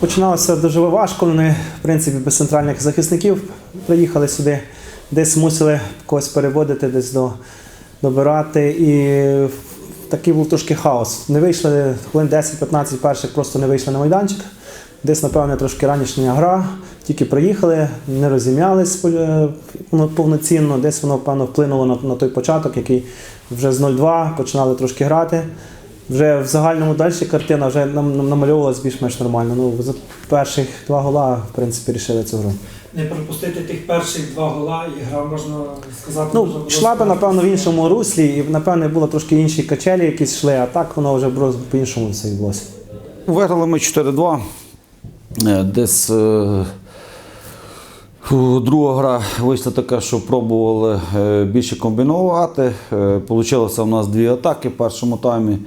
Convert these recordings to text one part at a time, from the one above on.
Починалося дуже важко. Вони, в принципі, без центральних захисників приїхали сюди, десь мусили когось переводити, десь до, добирати. І такий був трошки хаос. Не вийшли хвилин 10-15 перших, просто не вийшли на майданчик. Десь, напевне, трошки ранішня гра. Тільки приїхали, не розім'ялись е, повноцінно. Десь воно, певно, вплинуло на, на той початок, який вже з 0-2 починали трошки грати. Вже в загальному далі картина вже нам, нам намальовувалась більш-менш нормально. Ну, за перших два гола, в принципі, рішили цю гру. Не пропустити тих перших два гола і гра, можна сказати, Ну, можна було йшла би, сказати, напевно, в іншому руслі, і, напевно, було трошки інші качелі якісь йшли, а так воно вже по-іншому все відбулося. Виграли ми 4-2. Е, Десь е, фу, друга гра вийшла така, що пробували е, більше комбінувати. Е, Получилося у нас дві атаки в першому таймі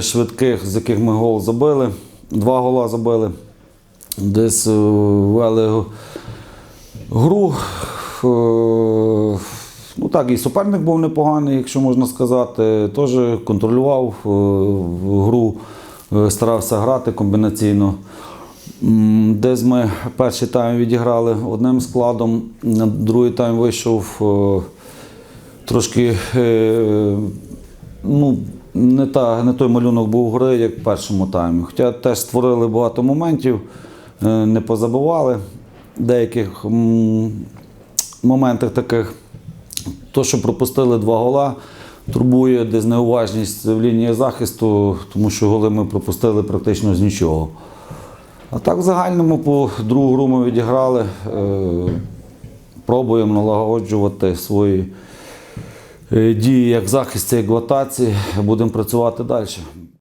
швидких, з яких ми гол забили. Два гола забили. Десь е, вели гру. Е, Ну так, і суперник був непоганий, якщо можна сказати. Теж контролював е, гру, е, старався грати комбінаційно. Десь ми перший тайм відіграли одним складом, другий тайм вийшов е, трошки е, не, та, не той малюнок був гри, як в першому таймі. Хоча теж створили багато моментів, е, не позабували деяких моментах таких. То, що пропустили два гола, турбує десь неуважність в лінії захисту, тому що голи ми пропустили практично з нічого. А так в загальному по другу гру ми відіграли. Е, пробуємо налагоджувати свої е, дії як захист цієї як. Будемо працювати далі.